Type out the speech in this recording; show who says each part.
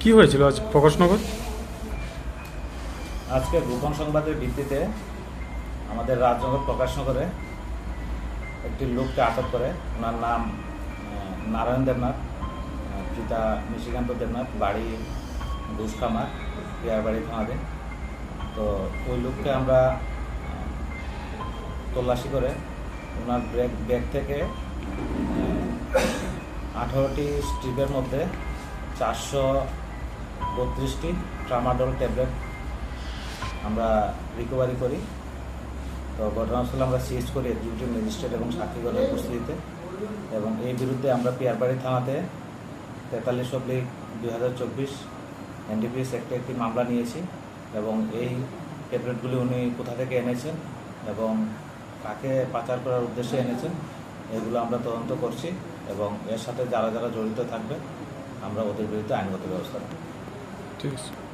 Speaker 1: কি হয়েছিল আজ প্রকাশনগর?
Speaker 2: আজকে গোপন সংবাদের ভিত্তিতে আমাদের রাজনগর প্রকাশনগরে একটি লোককে আটক করে, ওনার নাম নারায়ণ দেবনাথ পিতা নিশিকান্ত দেবনাথ, বাড়ি ঘুষখামার, পিয়ারবাড়ি থানাতে তো ওই লোককে আমরা তল্লাশি করে ওনার ব্যাগ ব্যাগ থেকে আঠারোটি স্ট্রিপের মধ্যে চারশো বত্রিশটি ট্রামাডল ট্যাবলেট আমরা রিকভারি করি। তো ঘটনাস্থলে আমরা সিজ করি ডিউটি ম্যাজিস্ট্রেট এবং সাক্ষীগণের উপস্থিতিতে এবং এই বিরুদ্ধে আমরা পিয়ারবাড়ি থানাতে তেতাল্লিশ অব্লিক দুই হাজার চব্বিশ এনডিপিএস একটা একটি মামলা নিয়েছি এবং এই ট্যাবলেটগুলি উনি কোথা থেকে এনেছেন এবং কাকে পাচার করার উদ্দেশ্যে এনেছেন, এগুলো আমরা তদন্ত করছি এবং এর সাথে যারা যারা জড়িত থাকবে, আমরা ওদের বিরুদ্ধে আইনগত ব্যবস্থা নেব।
Speaker 1: ঠিক আছে।